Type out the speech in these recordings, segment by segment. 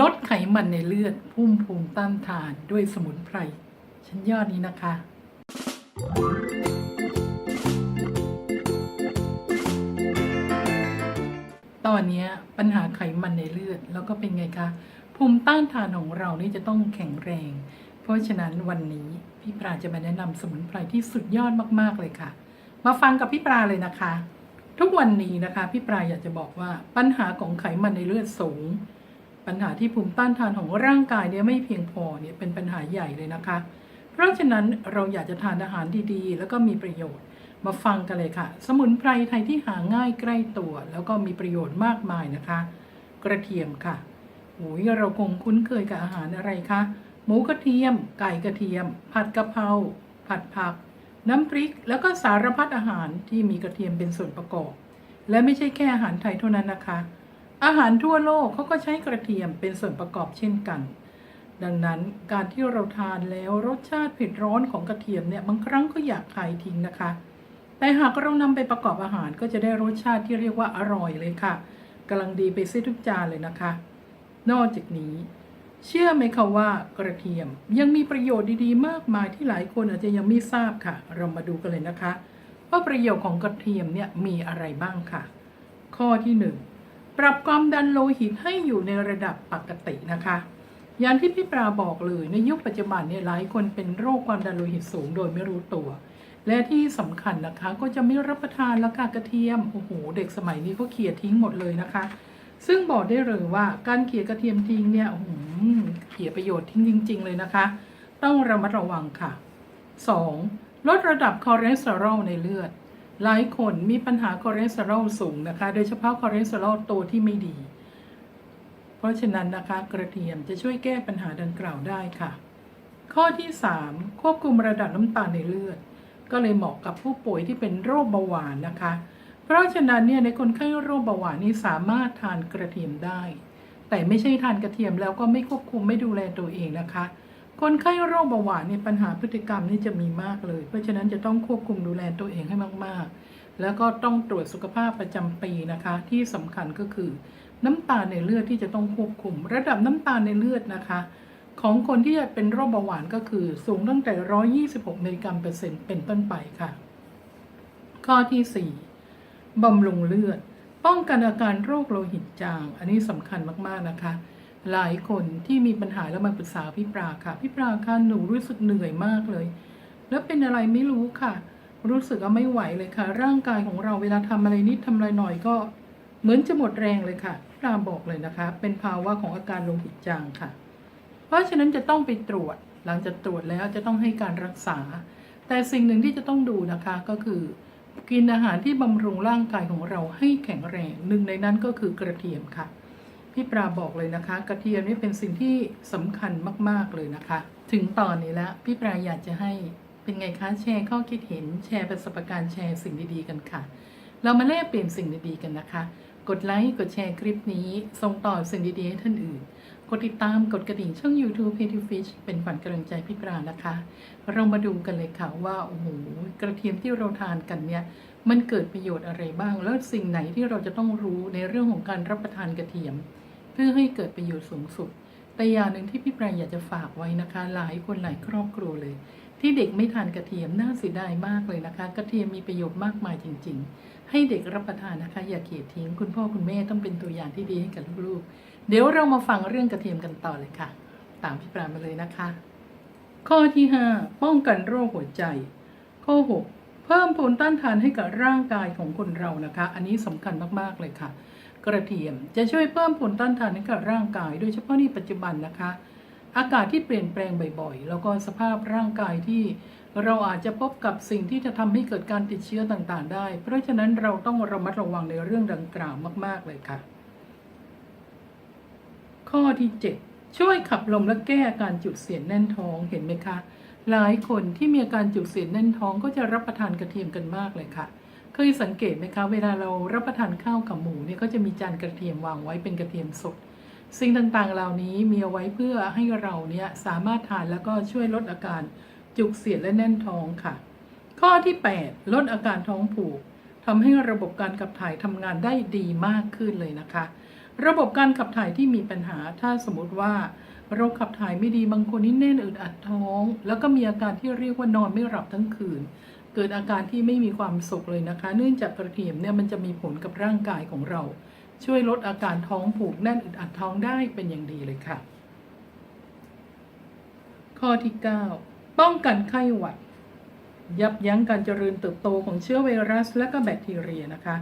ลดไขมันในเลือดพุ่มภูมิต้านทานด้วยสมุนไพรชั้นยอดนี้นะคะ ตอนนี้ปัญหาไขมันในเลือดแล้วก็เป็นไงคะ ภูมิต้านทานของเรานี่จะต้องแข็งแรง เพราะฉะนั้นวันนี้พี่ปราจะมาแนะนำสมุนไพรที่สุดยอดมากๆเลยค่ะ มาฟังกับพี่ปราเลยนะคะ ทุกวันนี้นะคะ พี่ปราอยากจะบอกว่าปัญหาของไขมันในเลือดสูง ปัญหาที่ภูมิต้านทานของร่างกายเนี่ยไม่เพียงพอเนี่ยเป็นปัญหาใหญ่เลยนะคะ เพราะฉะนั้นเราอยากจะทานอาหารดีๆ แล้วก็มีประโยชน์มาฟังกันเลยค่ะ สมุนไพรไทยที่หาง่ายใกล้ตัว แล้วก็มีประโยชน์มากมายนะคะ กระเทียมค่ะโอ้ยเราคงคุ้นเคยกับอาหารอะไรคะหมูกระเทียม ไก่กระเทียม ผัดกะเพราผัดผัก น้ำพริก แล้วก็สารพัดอาหารที่มีกระเทียมเป็นส่วนประกอบ และไม่ใช่แค่อาหารไทยเท่านั้นนะคะ อาหารทั่วโลกเขาก็ใช้กระเทียมเป็นส่วนประกอบเช่นกัน ดังนั้นการที่เราทานแล้วรสชาติเผ็ดร้อนของกระเทียมเนี่ยบางครั้งก็อยากขายทิ้งนะคะ แต่หากเรานำไปประกอบอาหารก็จะได้รสชาติที่เรียกว่าอร่อยเลยค่ะกำลังดีไปซิทุกจานเลยนะคะ นอกจากนี้ เชื่อไหมคะว่ากระเทียมยังมีประโยชน์ดีๆ มากมายที่หลายคนอาจจะยังไม่ทราบค่ะ เรามาดูกันเลยนะคะ ว่าประโยชน์ของกระเทียมเนี่ยมีอะไรบ้างค่ะ ข้อที่หนึ่ง ปรับความดันโลหิตให้อยู่ในระดับปกตินะคะอย่างที่พี่ปราบอกเลยในยุคปัจจุบันเนี่ยหลายคนเป็นโรคความดันโลหิตสูงโดยไม่รู้ตัว และที่สำคัญนะคะก็จะไม่รับประทานล้วค่ะกระเทียมโอ้โหเด็กสมัยนี้ก็เขี่ยทิ้งหมดเลยนะคะ ซึ่งบอกได้เลยว่าการเขี่ยกระเทียมทิ้งเนี่ยโอ้โหเขี่ยประโยชน์ทิ้งจริง ๆ เลยนะคะ ต้องระมัดระวังค่ะ 2. ลดระดับคอเลสเตอรอลในเลือด หลายคนมีปัญหาคอเลสเตอรอลสูงนะคะ โดยเฉพาะคอเลสเตอรอลตัวที่ไม่ดี เพราะฉะนั้นนะคะกระเทียมจะช่วยแก้ปัญหาดังกล่าวได้ค่ะ ข้อที่ 3 ควบคุมระดับน้ำตาลในเลือด ก็เลยเหมาะกับผู้ป่วยที่เป็นโรคเบาหวานนะคะ เพราะฉะนั้นเนี่ยในคนไข้โรคเบาหวานนี่สามารถทานกระเทียมได้ แต่ไม่ใช่ทานกระเทียมแล้วก็ไม่ควบคุมไม่ดูแลตัวเองนะคะ คนไข้โรคเบาหวานเนี่ยปัญหาพฤติกรรมนี่จะมีมากเลย เพราะฉะนั้นจะต้องควบคุมดูแลตัวเองให้มาก ๆ แล้วก็ต้องตรวจสุขภาพประจำปีนะคะ ที่สำคัญก็คือ น้ำตาลในเลือดที่จะต้องควบคุม ระดับน้ำตาลในเลือดนะคะ ของคนที่เป็นโรคเบาหวานก็คือสูงตั้งแต่ 126 มิลลิกรัมเปอร์เซ็นต์เป็นต้นไปค่ะ ข้อที่ 4บำรุงเลือด ป้องกันอาการโรคโลหิตจาง อันนี้สำคัญมากๆนะคะ หลายคนที่มีปัญหาแล้วมาปรึกษาพี่ปราค่ะ พี่ปราค่ะหนูรู้สึกเหนื่อยมากเลย แล้วเป็นอะไรไม่รู้ค่ะ รู้สึกว่าไม่ไหวเลยค่ะ ร่างกายของเราเวลาทำอะไรนิดทำอะไรหน่อยก็ เหมือนจะหมดแรงเลยค่ะพี่ปราบอกเลยนะคะ เป็นภาวะของอาการโลหิตจางค่ะ เพราะฉะนั้นจะต้องไปตรวจ หลังจากตรวจแล้วจะต้องให้การรักษา แต่สิ่งหนึ่งที่จะต้องดูนะคะก็คือกินอาหารที่บำรุงร่างกายของเราให้แข็งแรง หนึ่งในนั้นก็คือกระเทียมค่ะ พี่ปราบอกเลยนะคะ กระเทียมนี่เป็นสิ่งที่สำคัญมาก ๆเลยนะคะ ถึงตอนนี้แล้วพี่ปราอยากจะให้เป็นไงคะแชร์ข้อคิดเห็นแชร์ประสบการณ์แชร์สิ่งดีๆกันค่ะ เรามาแลกเปลี่ยนสิ่งดีๆกันนะคะ กดไลค์กดแชร์คลิปนี้ส่งต่อสิ่งดีๆให้ท่านอื่น กดติดตามกดกระดิ่งช่อง YouTube p a t y Fish เป็นฝันกำลังใจพี่ปรานะคะ เรามาดูกันเลยค่ะว่าโอ้โหกระเทียมที่เราทานกันเนี่ยมันเกิดประโยชน์อะไรบ้าง แล้วสิ่งไหนที่เราจะต้องรู้ในเรื่องของการรับประทานกระเทียม พื่อให้เกิดประโยชน์สูงสุด แต่อย่างหนึ่งที่พี่แปรอยากจะฝากไว้นะคะ หลายคนหลายครอบครัวเลย ที่เด็กไม่ทานกระเทียมน่าเสียดายมากเลยนะคะ กระเทียมมีประโยชน์มากมายจริง ๆ ให้เด็กรับประทานนะคะ อย่าเกลียดทิ้ง คุณพ่อคุณแม่ต้องเป็นตัวอย่างที่ดีให้กับลูกๆ เดี๋ยวเรามาฟังเรื่องกระเทียมกันต่อเลยค่ะ ตามพี่ปรามาเลยนะคะ ข้อที่ 5 ป้องกันโรคหัวใจ ข้อ 6 เพิ่มภูมิต้านทานให้กับร่างกายของคนเรานะคะ อันนี้สำคัญมากๆเลยค่ะ กระเทียม จะช่วยเพิ่มภูมิต้านทานให้กับร่างกาย โดยเฉพาะในปัจจุบันนะคะ อากาศที่เปลี่ยนแปลงบ่อยๆ แล้วก็สภาพร่างกายที่เราอาจจะพบกับสิ่งที่จะทำให้เกิดการติดเชื้อต่างๆ ได้ เพราะฉะนั้นเราต้องระมัดระวังในเรื่องดังกล่าวมาก ๆ เลยค่ะ ข้อที่ 7 ช่วยขับลมและแก้อาการจุกเสียดแน่นท้องเห็นไหมคะ หลายคนที่มีอาการจุกเสียดแน่นท้องก็จะรับประทานกระเทียมกันมากเลยค่ะ เคยสังเกตไหมคะเวลาเรารับประทานข้าวกับหมูเนี่ยก็จะมีจานกระเทียมวางไว้เป็นกระเทียมสด สิ่งต่างๆเหล่านี้มีเอาไว้เพื่อให้เราเนี่ยสามารถทานแล้วก็ช่วยลดอาการจุกเสียดและแน่นท้องค่ะ ข้อที่ 8 ลดอาการท้องผูกทำให้ระบบการขับถ่ายทำงานได้ดีมากขึ้นเลยนะคะ ระบบการขับถ่ายที่มีปัญหาถ้าสมมติว่าเราขับถ่ายไม่ดีบางคนนี่แน่นอึดอัดท้อง แล้วก็มีอาการที่เรียกว่านอนไม่หลับทั้งคืน เกิดอาการที่ไม่มีความสุขเลยนะคะ เนื่องจากกระเทียมเนี่ยมันจะมีผลกับร่างกายของเรา ช่วยลดอาการท้องผูกแน่นอึดอัดท้องได้เป็นอย่างดีเลยค่ะ ข้อที่ 9 ป้องกันไข้หวัด ยับยั้งการเจริญเติบโตของเชื้อไวรัส และก็แบคทีเรียนะคะ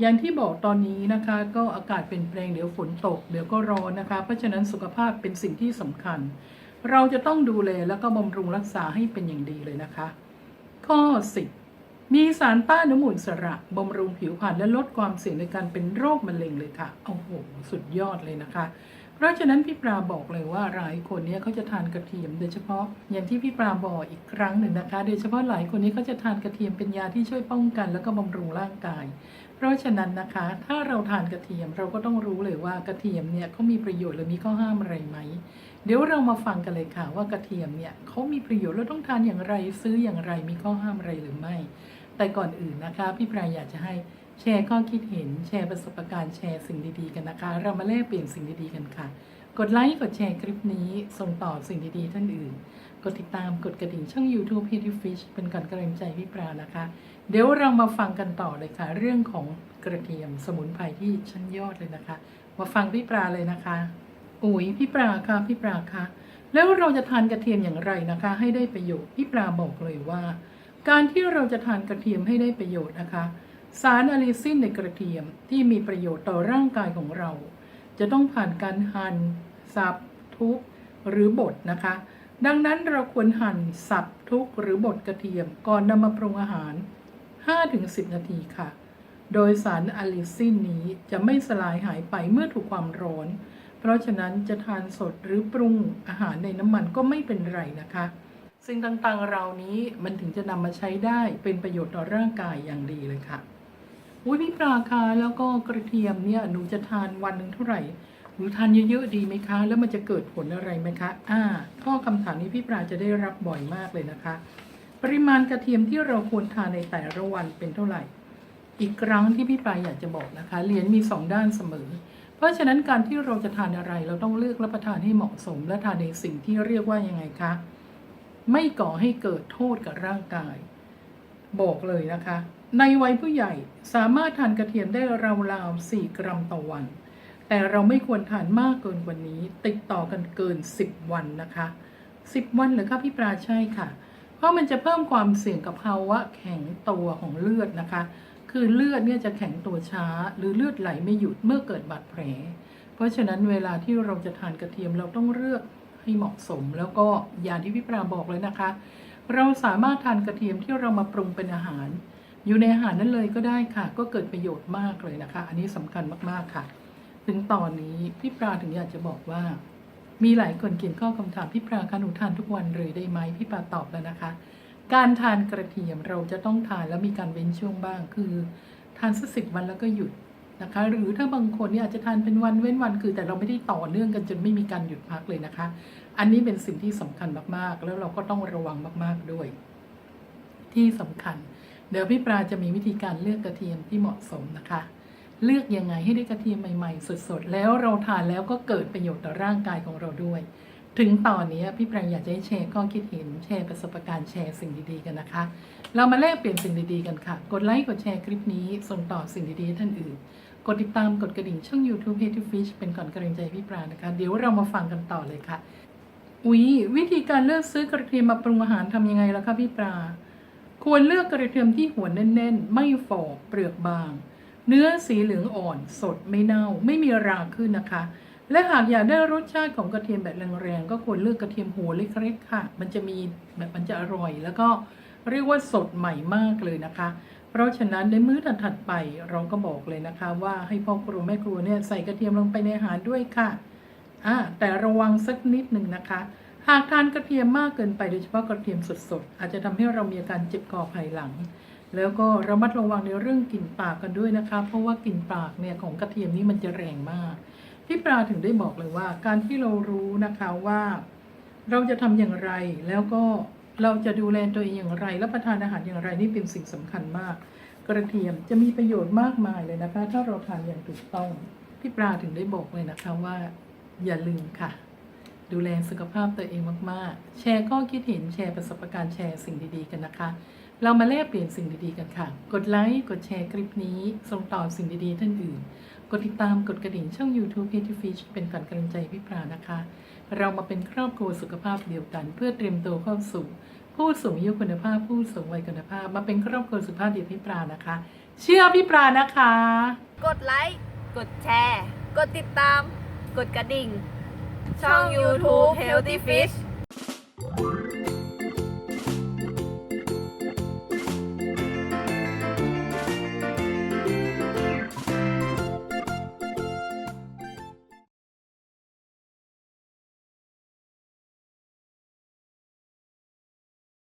อย่างที่บอกตอนนี้นะคะก็อากาศเป็นแปลงเดี๋ยวฝนตกเดี๋ยวก็ร้อนนะคะ เพราะฉะนั้นสุขภาพเป็นสิ่งที่สำคัญ เราจะต้องดูแลแล้วก็บำรุงรักษาให้เป็นอย่างดีเลยนะคะ ข้อ 10 มีสารต้านอนุมูลสระบำรุงผิวพรรณและลดความเสี่ยงในการเป็นโรคมะเร็งเลยค่ะโอ้โหสุดยอดเลยนะคะ เพราะฉะนั้นพี่ปลาบอกเลยว่าหลายคนเนี่ยเขาจะทานกระเทียมโดยเฉพาะอย่างที่พี่ปลาบอกอีกครั้งหนึ่งนะคะ โดยเฉพาะหลายคนนี้เขาจะทานกระเทียมเป็นยาที่ช่วยป้องกัน แล้วก็บำรุงร่างกาย เพราะฉะนั้นนะคะ ถ้าเราทานกระเทียมเราก็ต้องรู้เลยว่ากระเทียมเนี่ยเขามีประโยชน์หรือมีข้อห้ามอะไรไหม เดี๋ยวเรามาฟังกันเลยค่ะ ว่ากระเทียมเนี่ยเขามีประโยชน์แล้วต้องทานอย่างไรซื้ออย่างไรมีข้อห้ามอะไรหรือไม่ แต่ก่อนอื่นนะคะ พี่ปลายอยากจะให้แชร์ข้อคิดเห็นแชร์ประสบการณ์แชร์สิ่งดีๆกันนะคะ เรามาแลกเปลี่ยนสิ่งดีๆกันค่ะ กดไลค์กดแชร์คลิปนี้ส่งต่อสิ่งดีๆท่านอื่น กดติดตามกดกระดิ่งช่อง YouTube h e a d Fish เป็นการกำลังใจพี่ปลานะคะ เดี๋ยวเรามาฟังกันต่อเลยค่ะ เรื่องของกระเทียมสมุนไพรที่ชั้นยอดเลยนะคะ มาฟังพี่ปลาเลยนะคะ อุ๋ยพี่ปลาคะพี่ปลาคะแล้วเราจะทานกระเทียมอย่างไรนะคะ ให้ได้ประโยชน์พี่ปลาบอกเลยว่า การที่เราจะทานกระเทียมให้ได้ประโยชน์นะคะ สารอะลิซินในกระเทียมที่มีประโยชน์ต่อร่างกายของเรา จะต้องผ่านการหั่นสับทุบหรือบดนะคะ ดังนั้นเราควรหั่นสับทุบหรือบดกระเทียมก่อนนำมาปรุงอาหาร 5-10 นาทีค่ะ โดยสารอะลิซินนี้จะไม่สลายหายไปเมื่อถูกความร้อน เพราะฉะนั้นจะทานสดหรือปรุงอาหารในน้ำมันก็ไม่เป็นไรนะคะ สิ่งต่างๆเหล่านี้มันถึงจะนำมาใช้ได้เป็นประโยชน์ต่อร่างกายอย่างดีเลยค่ะอุ้ยพี่ปลาคะแล้วก็กระเทียมเนี่ยหนูจะทานวันหนึ่งเท่าไหร่หนูทานเยอะๆดีไหมคะ แล้วมันจะเกิดผลอะไรไหมคะ อ่า ข้อคำถามนี้พี่ปลาจะได้รับบ่อยมากเลยนะคะ ปริมาณกระเทียมที่เราควรทานในแต่ละวันเป็นเท่าไหร่ อีกครั้งที่พี่ปลาอยากจะบอกนะคะเหรียญมีสองด้านเสมอ ราะฉะนั้นการที่เราจะทานอะไรเราต้องเลือกรับประทานให้เหมาะสม และทานในสิ่งที่เรียกว่ายังไงคะ ไม่ก่อให้เกิดโทษกับร่างกาย บอกเลยนะคะ ในวัยผู้ใหญ่สามารถทานกระเทียมได้ราวๆ4กรัมต่อวัน แต่เราไม่ควรทานมากเกินกว่านี้ ติดต่อกันเกิน 10 วันนะคะ 10 วันหรือคะพี่ปลาใช่ค่ะ เพราะมันจะเพิ่มความเสี่ยงกับภาวะแข็งตัวของเลือดนะคะ คือเลือดเนี่ยจะแข็งตัวช้า หรือเลือดไหลไม่หยุดเมื่อเกิดบาดแผล เพราะฉะนั้นเวลาที่เราจะทานกระเทียมเราต้องเลือกให้เหมาะสม แล้วก็อย่างที่พี่ปลาบอกเลยนะคะ เราสามารถทานกระเทียมที่เรามาปรุงเป็นอาหาร อยู่ในอาหารนั้นเลยก็ได้ค่ะ ก็เกิดประโยชน์มากเลยนะคะ อันนี้สำคัญมากๆค่ะ ถึงตอนนี้พี่ปลาถึงอยากจะบอกว่า มีหลายคนเขียนข้อคำถามพี่ปลาคะหนูทานทุกวันเลยได้ไหมพี่ปลาตอบแล้วนะคะ การทานกระเทียมเราจะต้องทานแล้วมีการเว้นช่วงบ้าง คือทานสักสิบวันแล้วก็หยุดนะคะ หรือถ้าบางคนเนี่ยอาจจะทานเป็นวันเว้นวันคือ แต่เราไม่ได้ต่อเนื่องกันจนไม่มีการหยุดพักเลยนะคะ อันนี้เป็นสิ่งที่สำคัญมากๆ แล้วเราก็ต้องระวังมากๆด้วย ที่สำคัญ เดี๋ยวพี่ปลาจะมีวิธีการเลือกกระเทียมที่เหมาะสมนะคะ เลือกยังไงให้ได้กระเทียมใหม่ๆ สดๆแล้วเราทานแล้วก็เกิดประโยชน์ต่อร่างกายของเราด้วย ถึงตอนนี้พี่ปรางอยากจะให้แชร์ข้อคิดเห็นแชร์ประสบการณ์แชร์สิ่งดีๆกันนะคะ เรามาแลกเปลี่ยนสิ่งดีๆกันค่ะ กดไลค์กดแชร์คลิปนี้ส่งต่อสิ่งดีๆให้ท่านอื่น กดติดตามกดกระดิ่งช่อง YouTube h e a d Fish เป็นก่อนกำลังใจพี่ปรานะคะ เดี๋ยวเรามาฟังกันต่อเลยค่ะอุ๊ยวิธีการเลือกซื้อกระเทียมมาปรุงอาหารทำยังไงล่ะคะพี่ปลาควรเลือกกระเทียมที่หัวแน่น ๆ ไม่ฝ่อเปลือกบาง เนื้อสีเหลืองอ่อน สดไม่เน่า ไม่มีราขึ้นนะคะ และหากอยากได้รสชาติของกระเทียมแบบแรงๆก็ควรเลือกกระเทียมหัวเล็กๆค่ะ มันจะมีแบบมันจะอร่อย แล้วก็เรียกว่าสดใหม่มากเลยนะคะ เพราะฉะนั้นในมื้อถัดๆไปเราก็บอกเลยนะคะ ว่าให้พ่อครัวแม่ครัวเนี่ยใส่กระเทียมลงไปในอาหารด้วยค่ะอ่าแต่ระวังสักนิดหนึ่งนะคะ หากทานกระเทียมมากเกินไปโดยเฉพาะกระเทียมสดๆอาจจะทำให้เรามีอาการเจ็บคอภายหลัง แล้วก็ระมัดระวังในเรื่องกลิ่นปากกันด้วยนะคะ เพราะว่ากลิ่นปากเนี่ยของกระเทียมนี่มันจะแรงมาก พี่ปลาถึงได้บอกเลยว่า การที่เรารู้นะคะว่า เราจะทำอย่างไร แล้วก็เราจะดูแลตัวเองอย่างไรรับประทานอาหารอย่างไรนี่เป็นสิ่งสำคัญมาก กระเทียมจะมีประโยชน์มากมายเลยนะคะ ถ้าเราทานอย่างถูกต้อง พี่ปลาถึงได้บอกเลยนะคะว่า อย่าลืมค่ะ ดูแลสุขภาพตัวเองมากๆ แชร์ข้อคิดเห็นแชร์ประสบการณ์แชร์สิ่งดีๆกันนะคะ เรามาแลกเปลี่ยนสิ่งดีๆกันค่ะ กดไลค์ กดแชร์คลิปนี้ ส่งต่อสิ่งดีๆท่านอื่น กดติดตาม กดกระดิ่งช่อง YouTube p a t y Fish เป็นการกำลังใจพี่ปลานะคะ เรามาเป็นครอบครัวสุขภาพเดียวกัน เพื่อเตรียมตัวเข้าสู่ ผู้สูงอายุคุณภาพ ผู้สูงวัยคุณภาพ มาเป็นครอบครัวสุขภาพเดียวกับพี่ปลานะคะ เชื่อพี่ปลานะคะ กดไลค์ กดแชร์ กดติดตาม กดกระดิ่ง ช่อง YouTube Healthy Fish